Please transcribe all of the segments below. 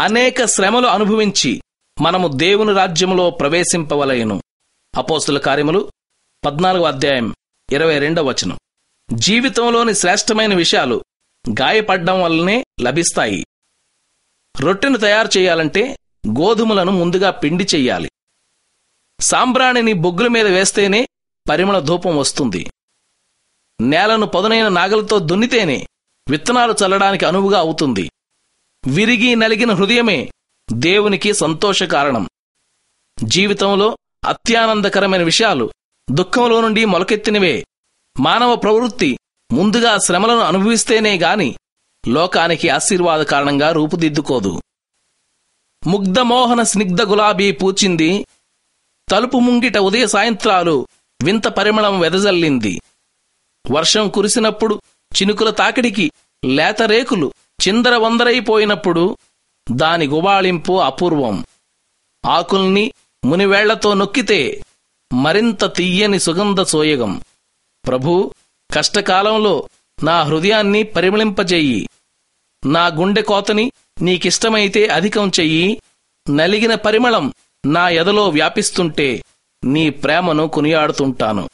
అనేక శ్రమలు అనుభవించి మనము దేవుని రాజ్యములో ప్రవేశింపవలయను. అపోస్తుల కార్యములు పద్నాలుగో అధ్యాయం ఇరవై రెండవ వచనం. జీవితంలోని శ్రేష్టమైన విషయాలు గాయపడ్డం వల్లనే లభిస్తాయి. రొట్టెను తయారు చేయాలంటే గోధుమలను ముందుగా పిండి చెయ్యాలి. సాంబ్రాణిని బొగ్గుల మీద వేస్తేనే పరిమళ ధూపం వస్తుంది. నేలను పదునైన నాగలతో దున్నితేనే విత్తనాలు చల్లడానికి అనువుగా అవుతుంది. విరిగి నలిగిన హృదయమే దేవునికి సంతోష కారణం జీవితంలో అత్యానందకరమైన విషయాలు దుఃఖంలో నుండి మొలకెత్తినవే. మానవ ప్రవృత్తి ముందుగా శ్రమలను అనుభవిస్తేనే గాని లోకానికి ఆశీర్వాద కారణంగా రూపుదిద్దుకోదు. ముగ్ధమోహన స్నిగ్ధ గులాబీ పూచింది. తలుపు ముంగిట ఉదయ సాయంత్రాలు వింత పరిమళం వెదజల్లింది. వర్షం కురిసినప్పుడు చినుకుల తాకిడికి లేత రేకులు చిందరవందరైపోయినప్పుడు దాని గుబాళింపు అపూర్వం. ఆకుల్ని మునివేళ్ళతో నొక్కితే మరింత తీయని సుగంధ సోయగం. ప్రభూ కష్టకాలంలో నా హృదయాన్ని పరిమళింపజెయ్యి నా గుండె కోతని నీకిష్టమైతే అధికం చెయ్యి. నలిగిన పరిమళం నా ఎదలో వ్యాపిస్తుంటే నీ ప్రేమను కొనియాడుతుంటాను.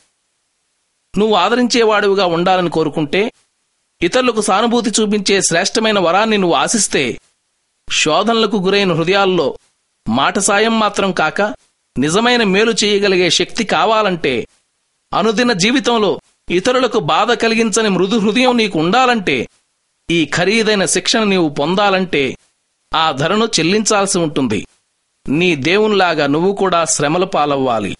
నువ్వు ఆదరించేవాడివిగా ఉండాలని కోరుకుంటే ఇతరులకు సానుభూతి చూపించే శ్రేష్టమైన వరాన్ని నువ్వు ఆశిస్తే శోధనలకు గురైన హృదయాల్లో మాట సాయం మాత్రం కాక నిజమైన మేలు చేయగలిగే శక్తి కావాలంటే అనుదిన జీవితంలో ఇతరులకు బాధ కలిగించని మృదు హృదయం నీకు ఉండాలంటే ఈ ఖరీదైన శిక్షణ నీవు పొందాలంటే ఆ ధరను చెల్లించాల్సి ఉంటుంది. నీ దేవునిలాగా నువ్వు కూడా శ్రమల పాలవ్వాలి.